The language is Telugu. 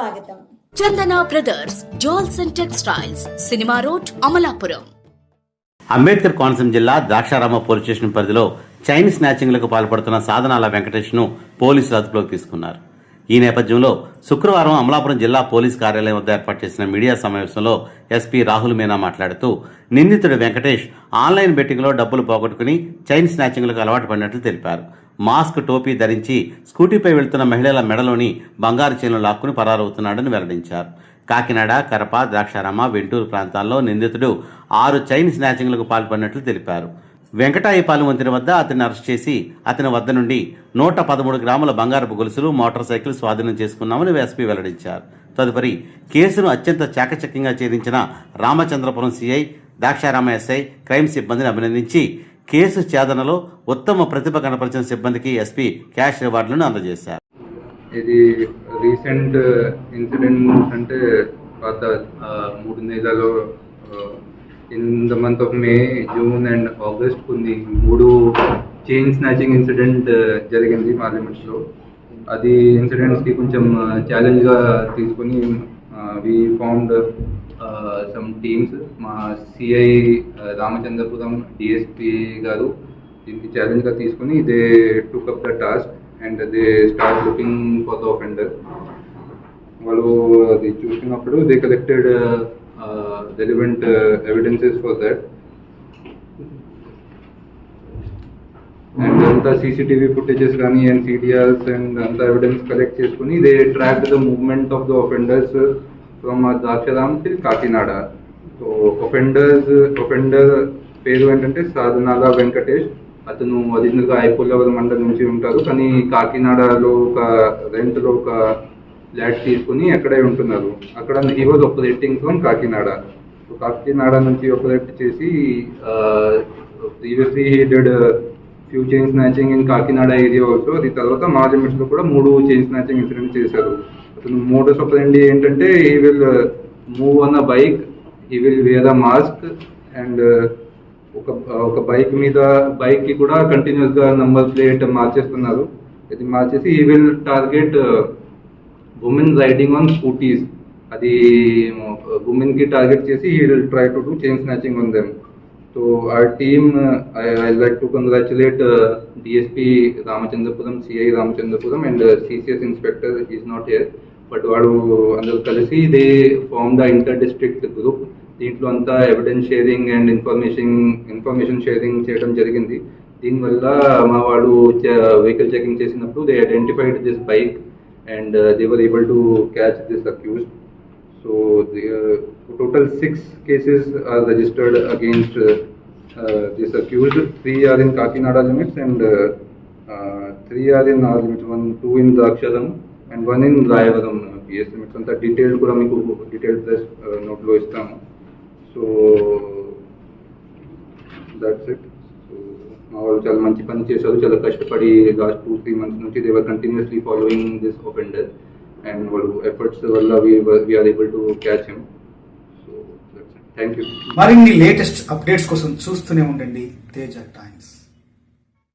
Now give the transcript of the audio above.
స్వాగతం. Chandana brothers jewels and textiles cinema road Amalapuram. Ambedkar Konaseema జిల్లా ద్రాక్షారామ పోలీస్ స్టేషన్ పరిధిలో చైన్ స్నాచింగ్లకు పాల్పడుతున్న సాధనాల వెంకటేష్ను పోలీసులు అదుపులోకి తీసుకున్నారు. ఈ నేపథ్యంలో శుక్రవారం అమలాపురం జిల్లా పోలీస్ కార్యాలయం వద్ద ఏర్పాటు చేసిన మీడియా సమావేశంలో ఎస్పీ రాహుల్ మీనా మాట్లాడుతూ నిందితుడు వెంకటేష్ ఆన్లైన్ బెట్టింగ్లో డబ్బులు పోగొట్టుకుని చైన్ స్నాచింగ్లకు అలవాటు పడినట్లు తెలిపారు. మాస్క్ టోపీ ధరించి స్కూటీపై వెళ్తున్న మహిళల మెడలోని బంగారు చైన్లు లాక్కుని పరారవుతున్నాడని వెల్లడించారు. కాకినాడ కరప ద్రాక్షారామ వెంటూరు ప్రాంతాల్లో నిందితుడు ఆరు చైన్ స్నాచింగ్లకు పాల్పడినట్లు తెలిపారు. వెంకటాయపాలెం వంతెన వద్ద అతన్ని అరెస్ట్ చేసి అతని వద్ద నుండి నూట పదమూడు గ్రాముల బంగారపు గొలుసులు మోటార్ సైకిల్ స్వాధీనం చేసుకున్నామని ఎస్పీ వెల్లడించారు. తదుపరి కేసును అత్యంత చాకచక్యంగా ఛేదించిన Ramachandrapuram CI Draksharama SI crime సిబ్బందిని అభినందించి కేసు ఛేదనలో ఉత్తమ ప్రతిభ కనపరిచిన సిబ్బందికి ఎస్పీ క్యాష్ రివార్డులను అందజేశారు. ఇది రీసెంట్ ఇన్సిడెంట్ అంటే గత మూడు నెలలో in the month of May June and August కొన్ని మూడు చైన్ స్నాచింగ్ ఇన్సిడెంట్ జరిగింది పార్లమెంట్స్లో అది ఇన్సిడెంట్స్కి కొంచెం ఛాలెంజ్గా తీసుకొని వి ఫౌండ్ సమ్ టీమ్స్ మా సిఐ రామచంద్రపురం డిఎస్పి గారు దీనికి ఛాలెంజ్గా తీసుకుని they took up the task and they start looking for the offender వాళ్ళు అది చూసినప్పుడు they collected relevant evidences for that and అంతా సీసీటీవీ ఫుటేజెస్ కానీ అండ్ సిడిఆర్స్ అండ్ అంతా ఎవిడెన్స్ కలెక్ట్ చేసుకుని they track the movement of the offenders from Draksharam till Kakinada. So offenders offender పేరు ఏంటంటే సాధనాల వెంకటేష్. అతను ఒరిజినల్గా ఐపోలవరం మండలం నుంచి ఉంటారు. కానీ కాకినాడలో ఒక రెంట్లో ఒక ఫ్లాట్ తీసుకుని అక్కడే ఉంటున్నారు. అక్కడ he was operating from Kakinada. So Kakinada నుంచి ఆపరేట్ చేసి previously he did few chain snatching in Kakinada area also అది తర్వాత మా లో కూడా మూడు చైన్ స్నాచింగ్ ఇన్సిడెంట్ చేశారు. అతను మోడస్ ఆపరేండి ఏంటంటే he will move on a bike he will wear a mask and ఒక ఒక బైక్ మీద బైక్కి కూడా కంటిన్యూస్గా నంబర్ ప్లేట్ మార్చేస్తున్నారు. ఇది మార్చేసి he will target women riding on scooties అది ఉమెన్కి టార్గెట్ చేసి he will try to do chain snatching on them so our team, uh, I, I like to congratulate uh, DSP Ramachandrapuram, CI Ramachandrapuram and uh, CCS inspector is not here. But వాడు అందరూ కలిసి they form the inter district group దీంట్లో అంతా evidence sharing and information information sharing చేయడం జరిగింది దీనివల్ల మా వాడు వెహికల్ చెకింగ్ చేసినప్పుడు they identified this bike and they were able to catch this accused So the uh, total six cases are registered against uh, uh, this accused. Three are in Kakinada limits and uh, uh, three are in our limits. One, two in Daksharam and one in Rayavaram uh, PS limits. అంత డీటెయిల్డ్ కూడా మీకు డీటెయిల్డ్ ప్లస్ నోట్లో ఇస్తాము సో దట్స్ ఇట్ సో మా వాళ్ళు చాలా మంచి పని చేశారు చాలా కష్టపడి లాస్ట్ టూ త్రీ మంత్స్ నుంచి they were continuously following this offender and వాళ్ళు ఎఫర్ట్స్ వల్ల we are able to catch him so thank you మరిన్ని లేటెస్ట్ అప్డేట్స్ కోసం చూస్తూనే ఉండండి తేజ టైమ్స్.